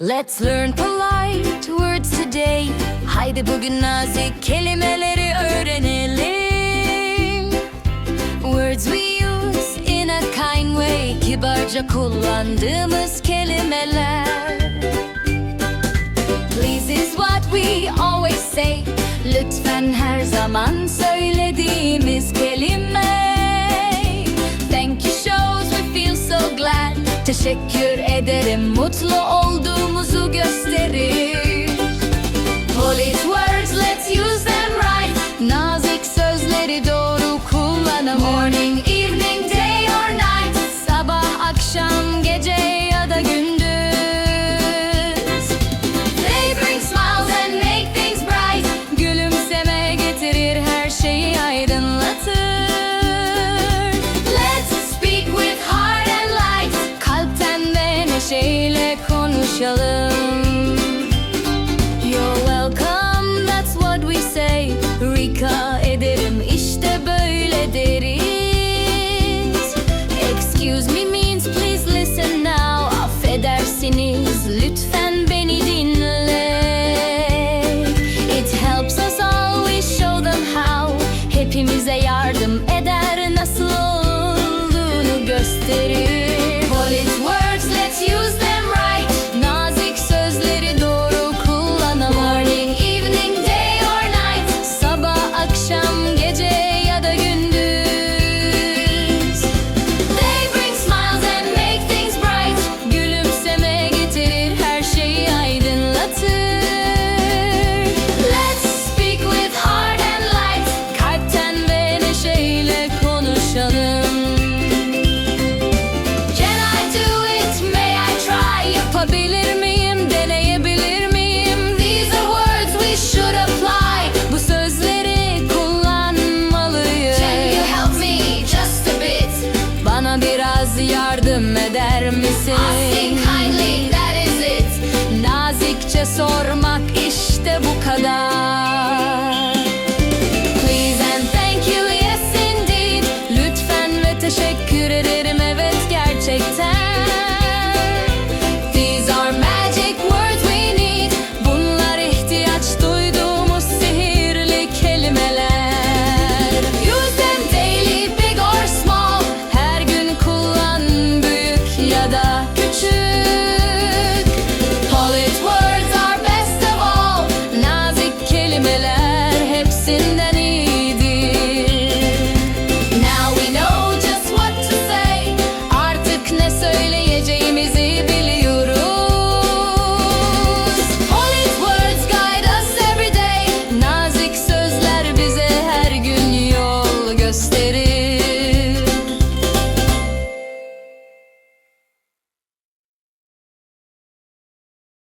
Let's learn polite words today. Haydi bugün nazik kelimeleri öğrenelim. Words we use in a kind way. Kibarca kullandığımız kelimeler. Please is what we always Teşekkür ederim mutlu olduğumuzu gösterir. Polite words let's use them right. Nazik sözleri doğru kullanalım. Morning, evening,